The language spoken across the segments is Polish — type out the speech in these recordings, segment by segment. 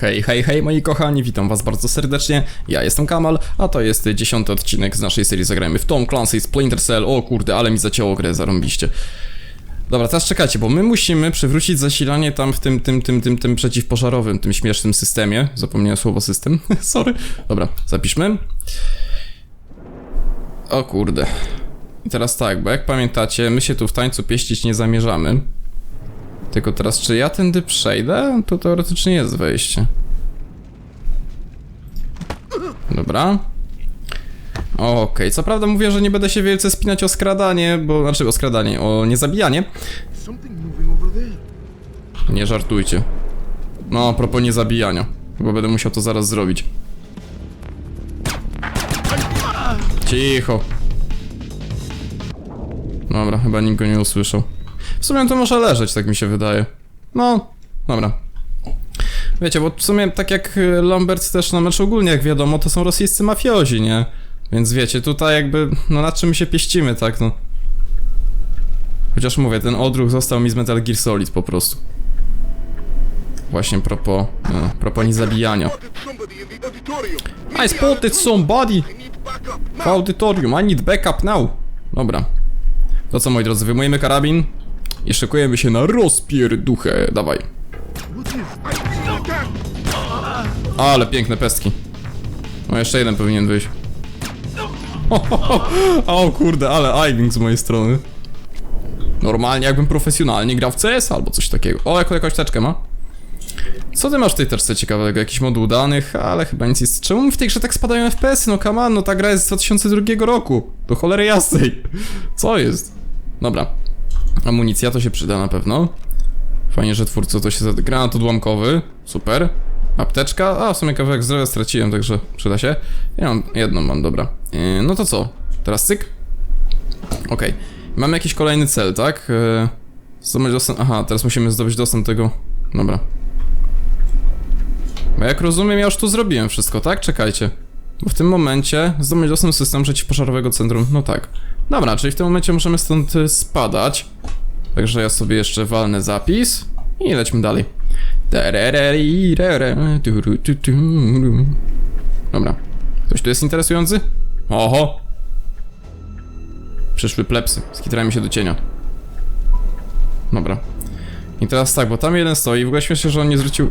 Hej, hej, hej moi kochani, witam was bardzo serdecznie, ja jestem Kamal, a to jest dziesiąty odcinek z naszej serii Zagrajmy w Tom Clancy Splinter Cell, o kurde, ale mi zacięło grę, zarąbiście. Dobra, teraz czekajcie, bo my musimy przywrócić zasilanie tam w tym, tym, tym, tym, tym przeciwpożarowym, tym śmiesznym systemie, zapomniałem słowo system, sorry. Dobra, zapiszmy. O kurde. I teraz tak, bo jak pamiętacie, my się tu w tańcu pieścić nie zamierzamy. Tylko teraz, czy ja tędy przejdę? To teoretycznie jest wejście. Dobra. Okej, co prawda mówię, że nie będę się wielce spinać o skradanie, bo... Znaczy o skradanie, o niezabijanie. Nie żartujcie. No, a propos niezabijania. Bo będę musiał to zaraz zrobić. Cicho. Dobra, chyba nikt go nie usłyszał. W sumie to może leżeć, tak mi się wydaje. No, dobra. Wiecie, bo w sumie tak jak y, Lambert też na meczu ogólnie, jak wiadomo, to są rosyjscy mafiozi, nie? Więc wiecie, tutaj jakby, no nad czym my się pieścimy, tak, no. Chociaż mówię, ten odruch został mi z Metal Gear Solid po prostu. Właśnie propos, no, propos niezabijania. I spotted somebody w audytorium, I need backup now. Dobra. To co, moi drodzy, wyjmujemy karabin i szykujemy się na rozpierduchę. Dawaj. Ale piękne pestki. No jeszcze jeden powinien wyjść. O kurde, ale Iving z mojej strony. Normalnie jakbym profesjonalnie grał w CS albo coś takiego. O, jako jakąś teczkę ma. Co ty masz w tej teczce ciekawego? Jakiś moduł danych, ale chyba nic jest. Czemu w tej grze tak spadają FPS-y? No come on, no ta gra jest z 2002 roku. Do cholery jasnej. Co jest? Dobra. Amunicja to się przyda na pewno. Fajnie, że twórco to się zad... Granat odłamkowy. Super. Apteczka. A, w sumie kawałek zdrowia straciłem, także przyda się. Ja mam jedną mam, dobra. Yy, no to co? Teraz cyk? Okej. Mamy jakiś kolejny cel, tak? Yy, zdobyć dostęp... Aha, teraz musimy zdobyć dostęp do tego... Dobra. Bo jak rozumiem, ja już tu zrobiłem wszystko, tak? Czekajcie. Bo w tym momencie zdobyć dostęp do systemu przeciwpożarowego centrum. No tak. Dobra, czyli w tym momencie możemy stąd y, spadać. Także ja sobie jeszcze walnę zapis i lećmy dalej. Dobra. Ktoś tu jest interesujący? Oho! Przyszły plepsy. Skitrajmy się do cienia. Dobra. I teraz tak, bo tam jeden stoi, w ogóle śmiesznie, że on nie zwrócił...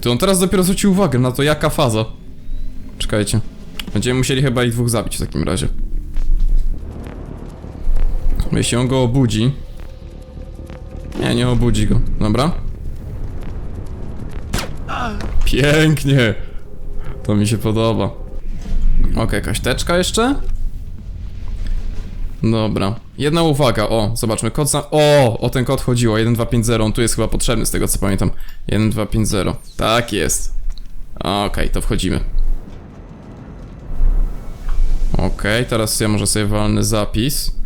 To on teraz dopiero zwrócił uwagę na to, jaka faza. Czekajcie. Będziemy musieli chyba ich dwóch zabić w takim razie. Jeśli on go obudzi... Nie, nie obudzi go. Dobra. Pięknie! To mi się podoba. Okej, jakaś teczka jeszcze? Dobra. Jedna uwaga, o, zobaczmy, kod za... O, o ten kod chodziło, 1250, on tu jest chyba potrzebny z tego co pamiętam. 1250, tak jest. Okej, to wchodzimy. Okej, teraz ja może sobie walnę zapis.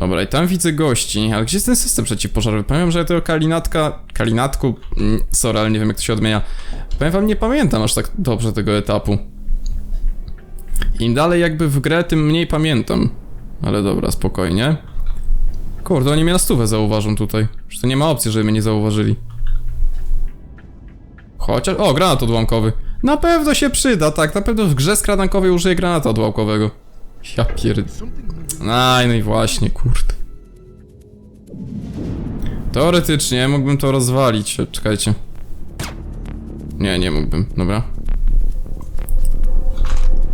Dobra, i tam widzę gości, ale gdzie jest ten system przeciwpożarowy? Powiem, że ja tego kalinatka... Kalinatku... mm, Sorry, ale nie wiem jak to się odmienia. Powiem wam, nie pamiętam aż tak dobrze tego etapu. Im dalej jakby w grę, tym mniej pamiętam. Ale dobra, spokojnie. Kurde, oni mnie na stówę zauważą tutaj. Że to nie ma opcji, żeby mnie nie zauważyli. Chociaż... O, granat odłamkowy. Na pewno się przyda, tak. Na pewno w grze skradankowej użyję granata odłamkowego. Ja pierd... Aj, no i właśnie, kurde. Teoretycznie mógłbym to rozwalić. Czekajcie. Nie, nie mógłbym. Dobra.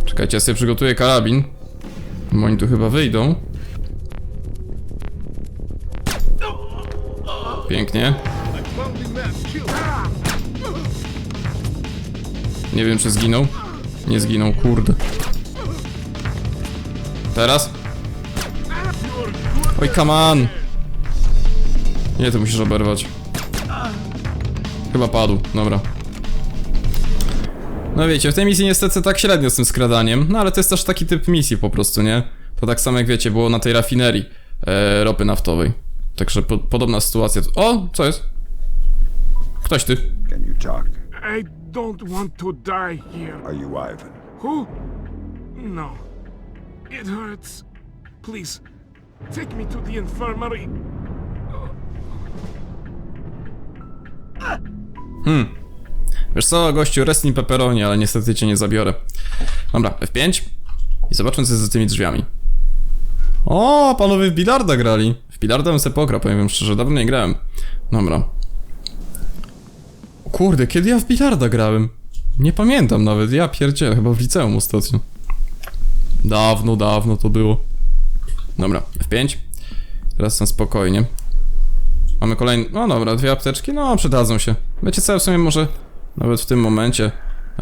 Czekajcie, ja sobie przygotuję karabin. Bo oni tu chyba wyjdą. Pięknie. Nie wiem, czy zginął. Nie zginął, kurde. Teraz? Oj, come on! Nie, to musisz oberwać. Chyba padł, dobra. No wiecie, w tej misji niestety tak średnio z tym skradaniem, no ale to jest też taki typ misji po prostu, nie? To tak samo jak wiecie, było na tej rafinerii e, ropy naftowej. Także po, podobna sytuacja. O, co jest? Ktoś ty. Can you talk? I don't want to die here. Are you Ivan? Who? No. It hurts. Please, take me to the infirmary. Wiesz co, gościu, wrestling pepperoni, ale niestety cię nie zabiorę. Dobra, F5 i zobaczmy co jest za tymi drzwiami. O, panowie w bilarda grali. W bilarda bym sobie pograł, powiem szczerze, dawno nie grałem. Dobra. Kurde, kiedy ja w bilarda grałem? Nie pamiętam nawet, ja pierdzielę, chyba w liceum ostatnio. Dawno, dawno to było. Dobra, F5. Teraz na spokojnie. Mamy kolejny. No dobra, dwie apteczki, no przydadzą się. Wiecie co, w sumie może nawet w tym momencie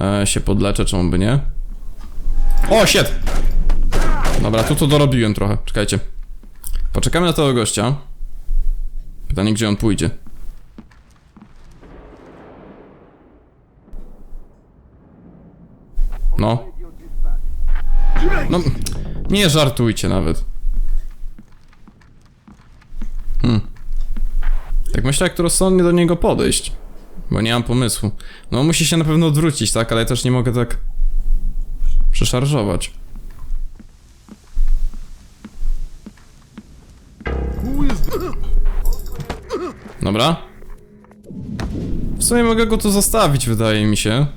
e, się podleczę, czemu by nie? O, shit! Dobra, tu to dorobiłem trochę, czekajcie. Poczekamy na tego gościa. Pytanie, gdzie on pójdzie. No. No, nie żartujcie nawet. Hmm. Tak myślę, jak rozsądnie do niego podejść. Bo nie mam pomysłu. No, musi się na pewno odwrócić, tak? Ale też nie mogę tak... Przeszarżować. Dobra. W sumie mogę go tu zostawić, wydaje mi się.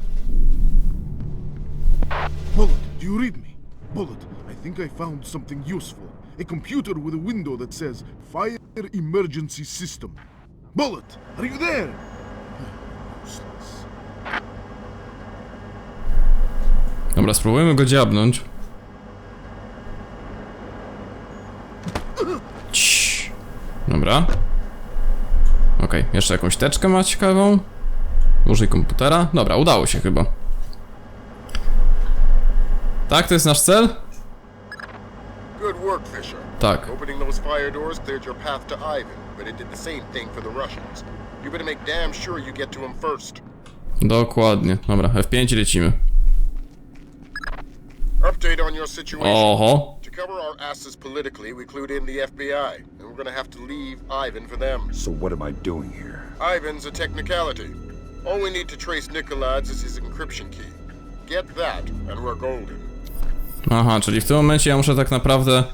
Bullet, I think I found something useful. A computer with a window that says Fire Emergency System. Bullet, are you there? Useless. Dobra, spróbujmy go dziabnąć. Ciii. Dobra. Okej, jeszcze jakąś teczkę ma ciekawą. Użyj komputera. Dobra, udało się chyba. Tak, to jest nasz cel? Good work, Fisher. Tak. Opening those fire doors cleared your path to Ivan, but it did the same thing for the Russians. You better make damn sure you get to him first. Dokładnie. Dobra, F5 lecimy. Update on your situation. Oho. To cover our asses politically, we clued in the FBI, and we're gonna have to leave Ivan for them. So what am I doing here? Ivan's a technicality. All we need to trace Nikolad's is his encryption key. Get that, and we're golden. Aha, czyli w tym momencie ja muszę tak naprawdę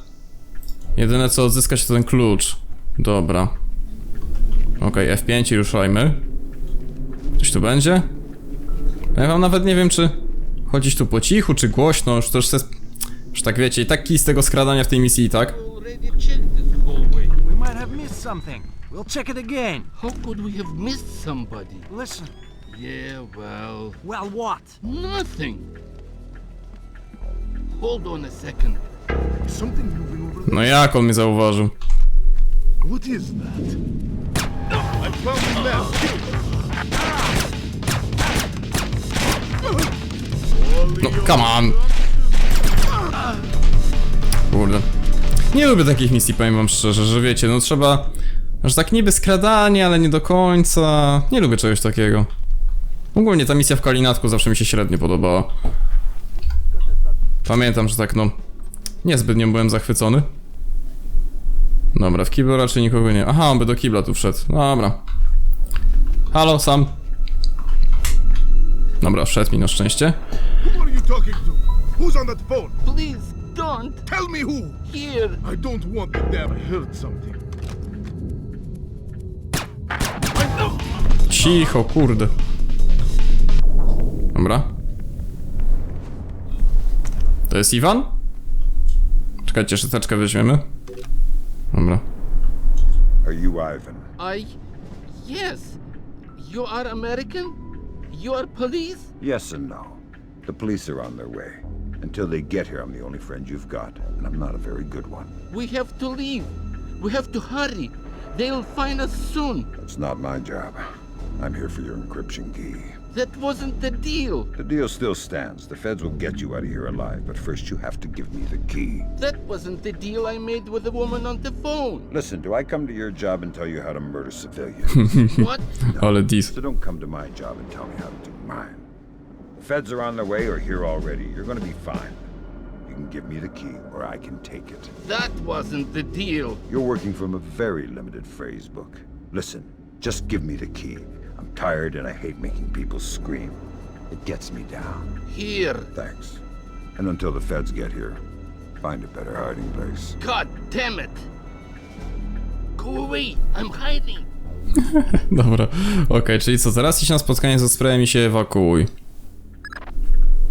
jedyne co odzyskać to ten klucz. Dobra. Okej, F5 i ruszajmy. Coś tu będzie? Ja wam nawet nie wiem, czy chodzić tu po cichu, czy głośno, już to już jest... Już tak wiecie, i taki z tego skradania w tej misji, tak? We'll check it again. How could we have missed somebody? Listen. Yeah, well, Well, what? nothing. Hold on a second. Something moving over. No jak on mnie zauważył? What is that? I found the mass No, come on! Kurde. Nie lubię takich misji, powiem wam szczerze, że wiecie, no trzeba... Że tak niby skradanie, ale nie do końca... Nie lubię czegoś takiego. Ogólnie ta misja w Kalinatku zawsze mi się średnio podobała. Pamiętam, że tak no... Niezbyt nią byłem zachwycony. Dobra, w kiblu raczej nikogo nie... Aha, on by do kibla tu wszedł. Dobra. Halo, Sam. Dobra, wszedł mi na szczęście. Who are you talking to? Who's on that phone? Please don't. Tell me who! Here. I don't want the damn... I heard something. Cicho, kurde. Dobra. To jest Iwan? Czekajcie, szysteczkę weźmiemy. Dobra. Are you Ivan? I. Yes. You are American? You are police? Yes and no. The police are on their way. Until they get here, I'm the only friend you've got, and I'm not a very good one. We have to leave. We have to hurry. They'll find us soon. That's not my job. I'm here for your encryption key. That wasn't the deal. The deal still stands. The feds will get you out of here alive, but first you have to give me the key. That wasn't the deal I made with the woman on the phone. Listen, do I come to your job and tell you how to murder civilians? what? All of these? so don't come to my job and tell me how to do mine. The feds are on their way or here already. You're gonna be fine. You can give me the key, or I can take it. That wasn't the deal. You're working from a very limited phrase book. Listen, just give me the key. I'm tired and I hate making people scream. It gets me down. Here. Thanks. And until the feds get here, find a better hiding place. God damn it! Go away! I'm hiding! Dobra, okej, czyli co, zaraz iść na spotkanie ze sprayem i się ewakuuj.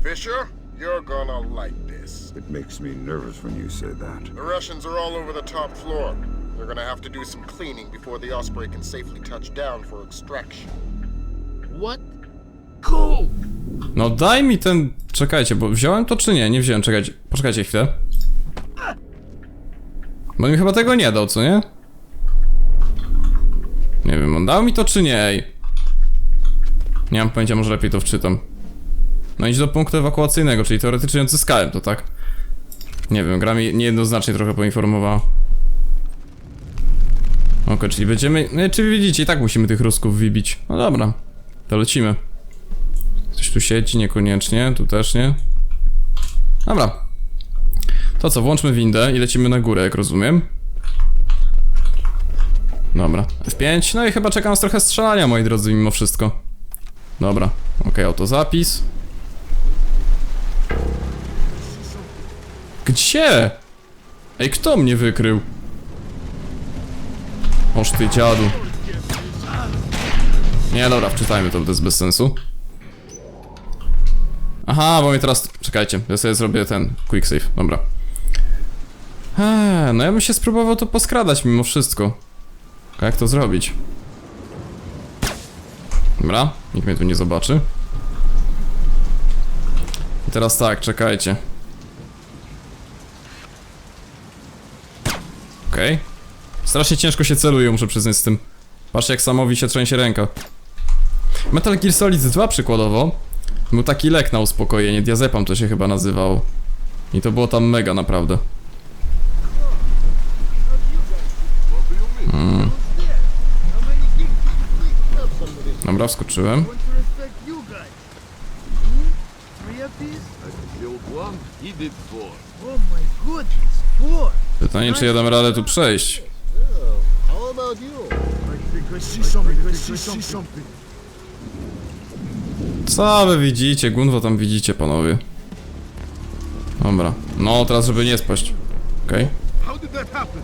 Fisher, you're gonna like this. It makes me nervous when you say that. The Russians are all over the top floor. They're gonna have to do some cleaning before the Osprey can safely touch down for extraction. What? Cool! No daj mi ten... Czekajcie, bo wziąłem to czy nie? Nie wziąłem, czekajcie. Poczekajcie chwilę. Bo mi chyba tego nie dał, co nie? Nie wiem, on dał mi to czy nie? Ej. Nie mam pojęcia, może lepiej to wczytam. No idź do punktu ewakuacyjnego, czyli teoretycznie odzyskałem to, tak? Nie wiem, gra mi niejednoznacznie trochę poinformowała. Okej, czyli będziemy... Nie, czy widzicie, i tak musimy tych Rusków wybić. No dobra, to lecimy. Ktoś tu siedzi? Niekoniecznie, tu też nie. Dobra. To co, włączmy windę i lecimy na górę, jak rozumiem. Dobra, F5, no i chyba czeka nas trochę strzelania, moi drodzy, mimo wszystko. Dobra, okej, autozapis. Gdzie? Ej, kto mnie wykrył? Oż ty dziadu. Nie, dobra, wczytajmy to, to jest bez sensu. Aha, bo mnie teraz... Czekajcie, ja sobie zrobię ten quick save, dobra. Eee, no ja bym się spróbował to poskradać mimo wszystko. Jak to zrobić? Dobra, nikt mnie tu nie zobaczy. I teraz tak, czekajcie. Okej. Strasznie ciężko się celuje, muszę przyznać z tym. Patrzcie jak samowi się trzęsie ręka. Metal Gear Solid 2 przykładowo był taki lek na uspokojenie, diazepam to się chyba nazywało. I to było tam mega naprawdę. Mm. Dobra, wskoczyłem. Pytanie, czy ja dam radę tu przejść. Co wy widzicie? Gunwo tam widzicie, panowie. Dobra. No, teraz żeby nie spaść. Okej. That happen?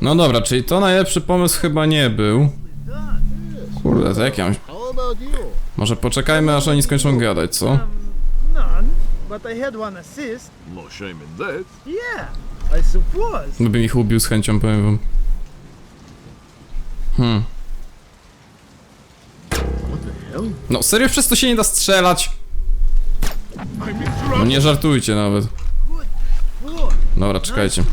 No dobra, czyli to najlepszy pomysł chyba nie był. Kurde, to jak ja mam... Może poczekajmy, aż oni skończą gadać, co? None, but I had one assist. No shame in that. Yeah, I suppose. Gdybym ich ubił z chęcią, powiem wam. Hmm. No serio, przez to się nie da strzelać? No nie żartujcie nawet. Dobra, czekajcie.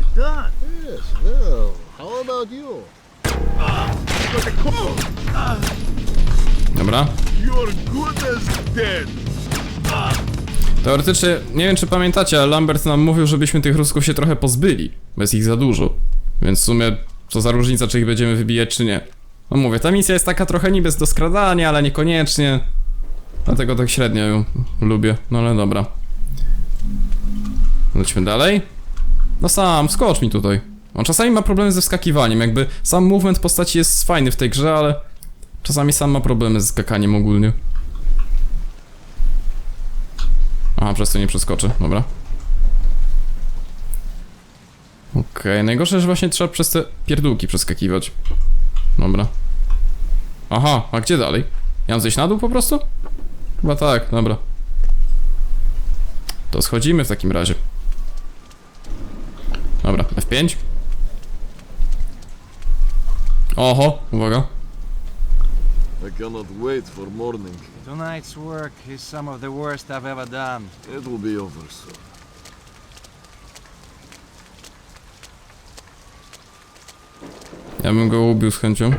Dobra. Teoretycznie, nie wiem czy pamiętacie, ale Lambert nam mówił, żebyśmy tych Rusków się trochę pozbyli. Bez ich za dużo. Więc w sumie, co za różnica, czy ich będziemy wybijać, czy nie. No mówię, ta misja jest taka trochę niby do skradania, ale niekoniecznie. Dlatego tak średnio ją lubię. No ale dobra. Lecimy dalej. No sam, skocz mi tutaj. On czasami ma problemy ze wskakiwaniem, jakby sam movement postaci jest fajny w tej grze, ale czasami sam ma problemy z skakaniem ogólnie. Aha, przez to nie przeskoczę, dobra. Okej, najgorsze, że właśnie trzeba przez te pierdółki przeskakiwać. Dobra. Aha, a gdzie dalej? Ja mam zejść na dół po prostu? Chyba tak, dobra. To schodzimy w takim razie. Dobra, F5. Oho, uwaga. I cannot wait for morning. Tonight's work is some of the worst I've ever done. It will be over soon. Ja bym go ubił z chęcią.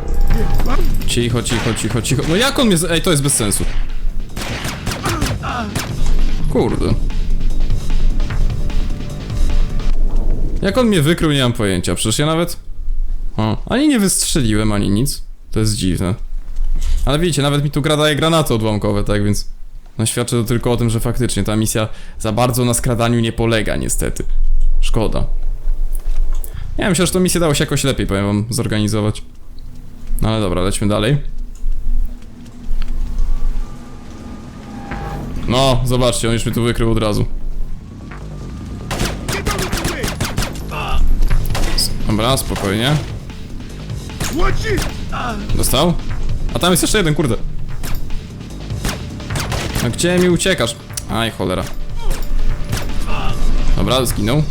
Cicho, cicho, cicho, cicho. No jak on mnie... z- Ej, to jest bez sensu. Kurde. Jak on mnie wykrył, nie mam pojęcia. Przecież ja nawet... O, ani nie wystrzeliłem, ani nic. To jest dziwne. Ale widzicie, nawet mi tu gra daje granaty odłamkowe, tak więc... No świadczy to tylko o tym, że faktycznie ta misja za bardzo na skradaniu nie polega, niestety. Szkoda. Ja myślę, że to misję dało się jakoś lepiej, powiem wam, zorganizować. No ale dobra, lećmy dalej. No, zobaczcie, on już mnie tu wykrył od razu. Dobra, spokojnie. Dostał? A tam jest jeszcze jeden, kurde. No gdzie mi uciekasz? Aj, cholera. Dobra, zginął.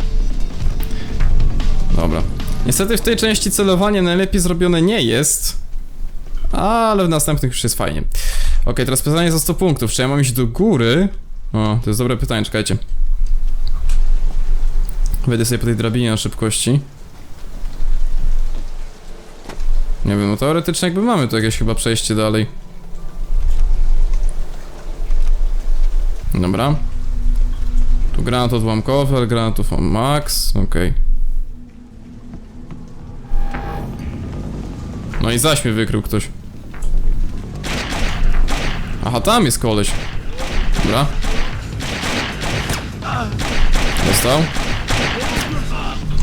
Dobra. Niestety w tej części celowanie najlepiej zrobione nie jest. Ale w następnych już jest fajnie. Ok, teraz pytanie za 100 punktów. Czy ja mam iść do góry? O, to jest dobre pytanie, czekajcie. Wejdę sobie po tej drabinie na szybkości. Nie wiem, no teoretycznie jakby mamy tu jakieś chyba przejście dalej. Dobra. Tu granat odłamkowy, granatów mam max, okej. No i zaś mnie wykrył ktoś. Aha, tam jest koleś. Dobra. Dostał.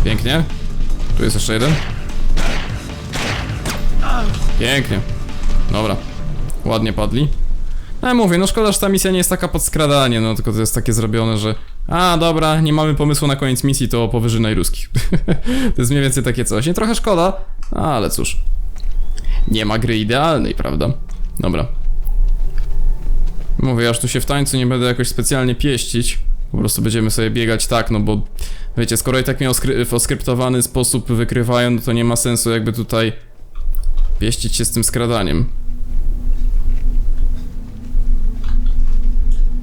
Pięknie. Tu jest jeszcze jeden. Pięknie. Dobra. Ładnie padli. No ja mówię, no szkoda, że ta misja nie jest taka pod skradanie, no tylko to jest takie zrobione, że a dobra, nie mamy pomysłu na koniec misji, to powyżynaj ruskich. to jest mniej więcej takie coś. Nie trochę szkoda, ale cóż. Nie ma gry idealnej, prawda? Dobra. Mówię, aż tu się w tańcu nie będę jakoś specjalnie pieścić. Po prostu będziemy sobie biegać tak, no bo wiecie, skoro i tak mnie w oskryptowany sposób wykrywają, no to nie ma sensu jakby tutaj pieścić się z tym skradaniem.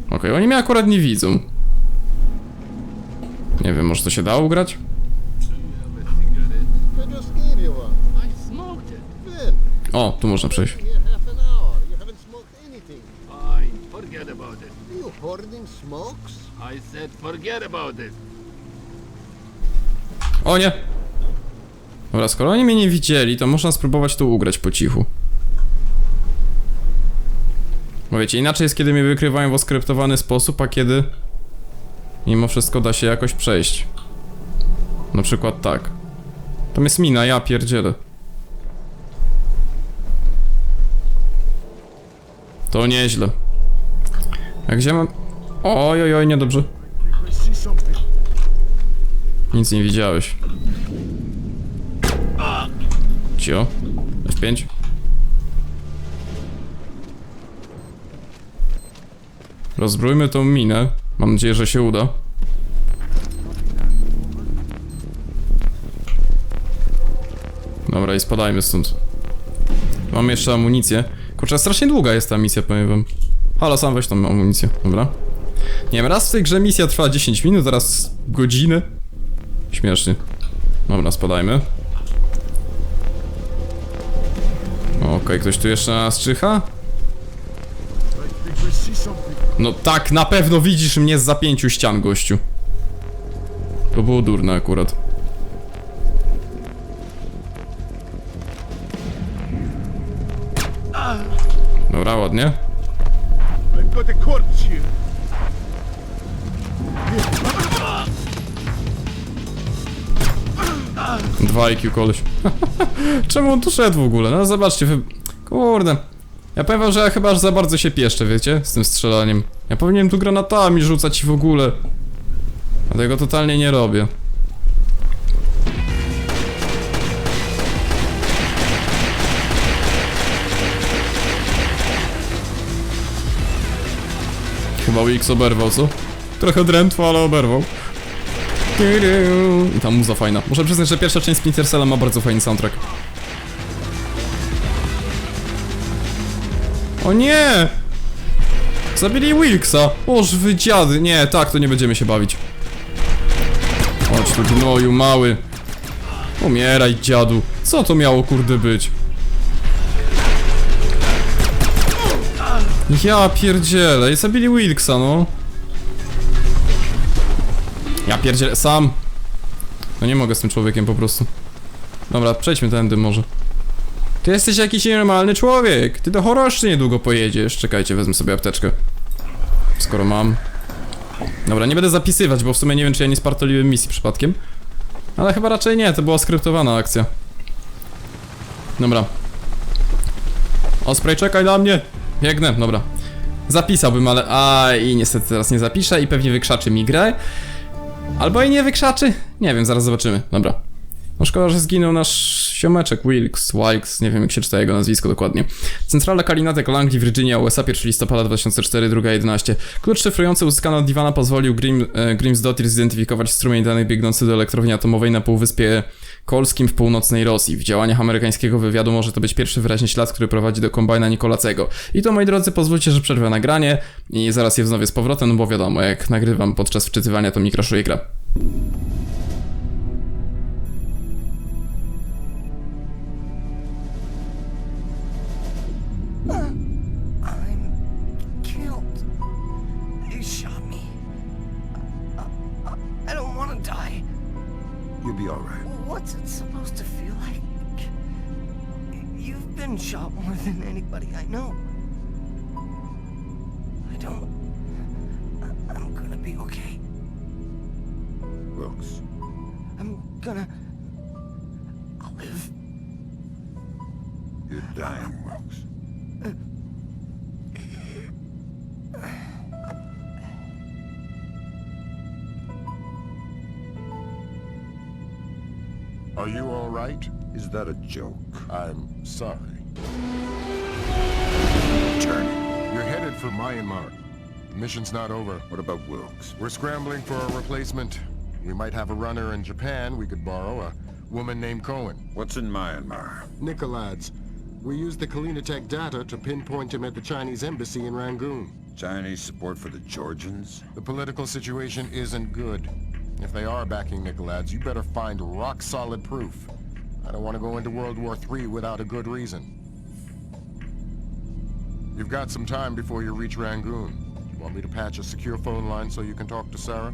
Okej, oni mnie akurat nie widzą. Nie wiem, może to się dało ugrać? O, tu można przejść. O nie! Dobra, skoro oni mnie nie widzieli, to można spróbować to ugrać po cichu. Bo wiecie, inaczej jest kiedy mnie wykrywają w oskryptowany sposób, a kiedy mimo wszystko da się jakoś przejść. Na przykład tak. Tam jest mina, ja pierdzielę. To nieźle. A gdzie mam... Oj, oj, oj, niedobrze. Nic nie widziałeś. Cio. F5. Rozbrójmy tą minę. Mam nadzieję, że się uda. Dobra, i spadajmy stąd. Mam jeszcze amunicję. Kurczę, strasznie długa jest ta misja, powiem wam. Halo, sam weź tą amunicję, dobra. Nie wiem, raz w tej grze misja trwa 10 minut, teraz godzinę. Śmiesznie. Dobra, spadajmy. Okej, ktoś tu jeszcze nas czyha? No tak, na pewno widzisz mnie z za pięciu ścian, gościu. To było durne akurat. Dobra, ładnie. Dwa IQ koleś. Czemu on tu szedł w ogóle? No zobaczcie, wy... Kurde. Ja powiem wam, że ja chyba aż za bardzo się pieszczę, wiecie? Z tym strzelaniem. Ja powinienem tu granatami rzucać w ogóle. A tego totalnie nie robię. Chyba Wix oberwał, co? Trochę drętwo, ale oberwał. I ta muza fajna. Muszę przyznać, że pierwsza część Splinter ma bardzo fajny soundtrack. O nie! Zabili Wilksa! Oż wy dziady! Nie, tak, to nie będziemy się bawić. Chodź tu gnoju, mały. Umieraj, dziadu. Co to miało kurde być? Ja pierdzielę, i zabili Wilksa, no. Ja pierdzielę, sam. No nie mogę z tym człowiekiem po prostu. Dobra, przejdźmy tędy może. Ty jesteś jakiś normalny człowiek. Ty do choroszczy niedługo pojedziesz. Czekajcie, wezmę sobie apteczkę. Skoro mam. Dobra, nie będę zapisywać, bo w sumie nie wiem, czy ja nie spartoliłem misji przypadkiem. Ale chyba raczej nie, to była skryptowana akcja. Dobra. Osprey, czekaj na mnie! Biegnę, dobra. Zapisałbym, ale... A i niestety teraz nie zapiszę i pewnie wykrzaczy mi grę. Albo i nie wykrzaczy? Nie wiem, zaraz zobaczymy. Dobra. No szkoda, że zginął nasz siomeczek Wilkes, Wilkes, nie wiem jak się czyta jego nazwisko dokładnie. Centrala Kalinatek, Langley, Virginia, USA, 1 listopada 2004, druga 11. Klucz szyfrujący uzyskany od Divana pozwolił Grim, e, Grimsdottir zidentyfikować strumień danych biegnący do elektrowni atomowej na Półwyspie Kolskim w północnej Rosji. W działaniach amerykańskiego wywiadu może to być pierwszy wyraźny ślad, który prowadzi do kombajna Nikolacego. I to, moi drodzy, pozwólcie, że przerwę nagranie i zaraz je wznowię z powrotem, bo wiadomo, jak nagrywam podczas wczytywania, to mi crashuje gra. Supposed to feel like? You've been shot more than anybody I know. I don't. I, I'm gonna be okay. Wilkes, I'm gonna. Is that a joke? I'm sorry. Turning. You're headed for Myanmar. The mission's not over. What about Wilkes? We're scrambling for a replacement. We might have a runner in Japan we could borrow, a woman named Cohen. What's in Myanmar? Nikolads. We used the Kalinatech data to pinpoint him at the Chinese embassy in Rangoon. Chinese support for the Georgians? The political situation isn't good. If they are backing Nikolads, you better find rock-solid proof. I don't want to go into World War III without a good reason. You've got some time before you reach Rangoon. You Want me to patch a secure phone line so you can talk to Sarah?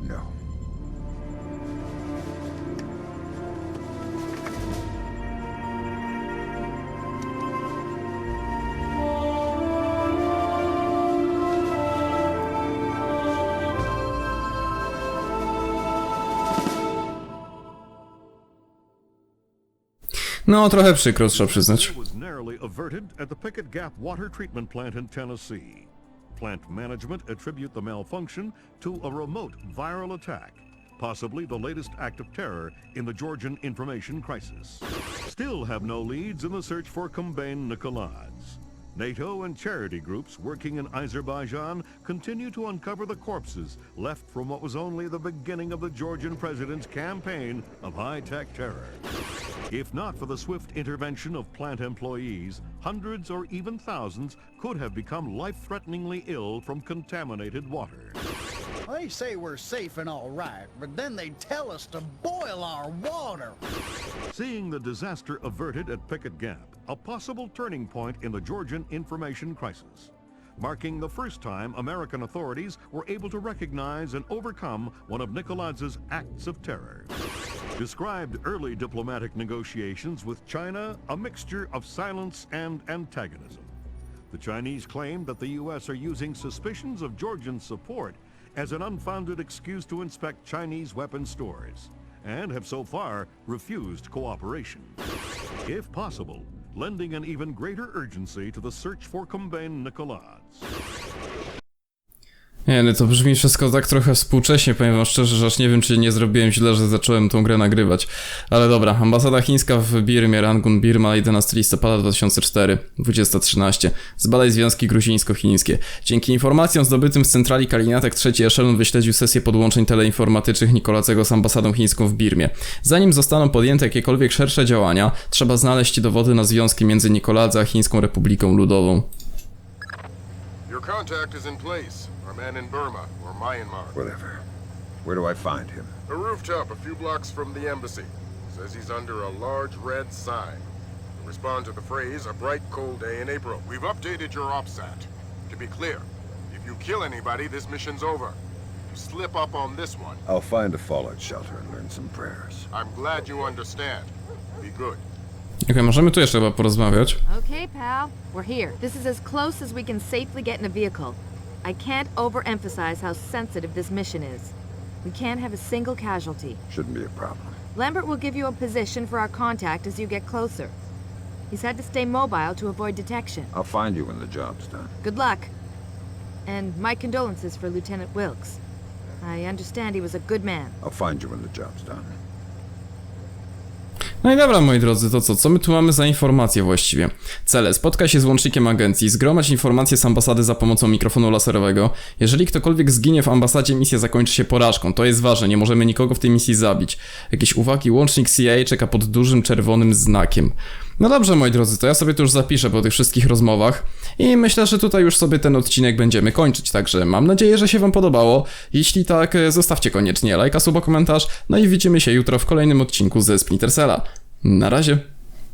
No. No, trochę przykro, trzeba przyznać. was narrowly averted at the Pickett Gap water treatment plant in Tennessee. Plant management attribute the malfunction to a remote viral attack, possibly the latest act of terror in the Georgian information crisis. Still have no leads in the search for Kumbain Nikolads. NATO and charity groups working in Azerbaijan continue to uncover the corpses left from what was only the beginning of the Georgian president's campaign of high-tech terror. If not for the swift intervention of plant employees, hundreds or even thousands could have become life-threateningly ill from contaminated water. They say we're safe and all right, but then they tell us to boil our water. Seeing the disaster averted at Pickett Gap, a possible turning point in the Georgian information crisis, marking the first time American authorities were able to recognize and overcome one of Nikolads' acts of terror. Described early diplomatic negotiations with China a mixture of silence and antagonism. The Chinese claimed that the U.S. are using suspicions of Georgian support as an unfounded excuse to inspect Chinese weapon stores, and have so far refused cooperation. If possible, lending an even greater urgency to the search for Kumbain Nikolads. Nie, no to brzmi wszystko tak trochę współcześnie, powiem wam szczerze, że aż nie wiem, czy nie zrobiłem źle, że zacząłem tą grę nagrywać. Ale dobra, ambasada chińska w Birmie, Rangun, Birma, 11 listopada 2004, 2013. Zbadaj związki gruzińsko-chińskie. Dzięki informacjom zdobytym z centrali Kalinatek trzeci eszelon wyśledził sesję podłączeń teleinformatycznych Nikolacego z ambasadą chińską w Birmie. Zanim zostaną podjęte jakiekolwiek szersze działania, trzeba znaleźć dowody na związki między Nikoladze a Chińską Republiką Ludową. Contact is in place. Our man in Burma, or Myanmar. Whatever. Where do I find him? A rooftop a few blocks from the embassy. Says he's under a large red sign. To respond to the phrase, a bright cold day in April. We've updated your OPSAT. To be clear, if you kill anybody, this mission's over. You slip up on this one, I'll find a fallout shelter and learn some prayers. I'm glad you understand. Be good. Okej, możemy tu jeszcze chyba porozmawiać. Okay, pal. We're here. This is as close as we can safely get in a vehicle. I can't overemphasize how sensitive this mission is. We can't have a single casualty. Shouldn't be a problem. Lambert will give you a position for our contact as you get closer. He's had to stay mobile to avoid detection. I'll find you when the job's done. Good luck. And my condolences for Lieutenant Wilkes. I understand he was a good man. I'll find you when the job's done. No i dobra, moi drodzy, to co? Co my tu mamy za informacje właściwie? Cele. Spotkaj się z łącznikiem agencji, zgromadź informacje z ambasady za pomocą mikrofonu laserowego. Jeżeli ktokolwiek zginie w ambasadzie, misja zakończy się porażką. To jest ważne, nie możemy nikogo w tej misji zabić. Jakieś uwagi? Łącznik CIA czeka pod dużym czerwonym znakiem. No dobrze, moi drodzy, to ja sobie to już zapiszę po tych wszystkich rozmowach i myślę, że tutaj już sobie ten odcinek będziemy kończyć, także mam nadzieję, że się wam podobało. Jeśli tak, e, zostawcie koniecznie lajka, suba, komentarz, no i widzimy się jutro w kolejnym odcinku ze Splinter Cella. Na razie.